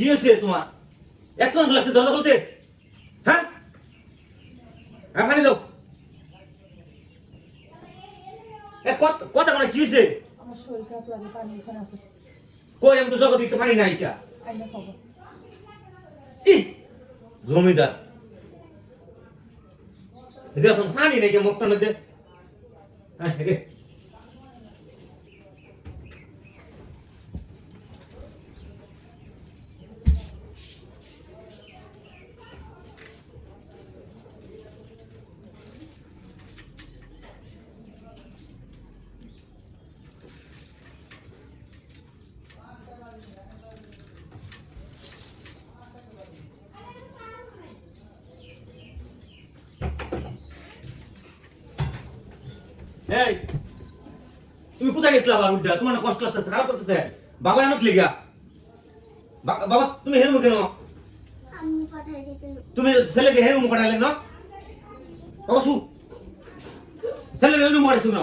কি হয়েছে তোমার? এত লাগছে দরজা বলতে হ্যাঁ? হ্যাঁ পানি দাও। এ কত- কথা মানে কি হয়েছে? কই আমি তো জগৎ দিতে পারি খাব ই জমিদার। দেখুন পানি নাই কে মুখটার মধ্যে। হ্যাঁ, এই তুমি কোথায় গেছিলা আবার উড্ডা? তোমার কষ্ট লাগতেছে খারাপ করতেছে বাবা এমন লিগা বাবা তুমি হেরুম কেন? তুমি ছেলেকে হেরুম পাঠালে না? বাবা শু। ছেলেকে হেরুম পাঠাইছো না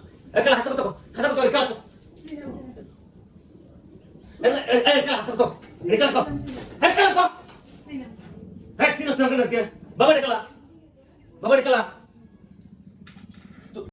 দেখি না। এই, এই, কই। এই, বাড়ি কই। এই, রেখালা। এই, দিকে। রেখালা সে। রেখালা, তুই চিনস? চিনস না কেন? বাবা রেখালা। বাবা রেখালা।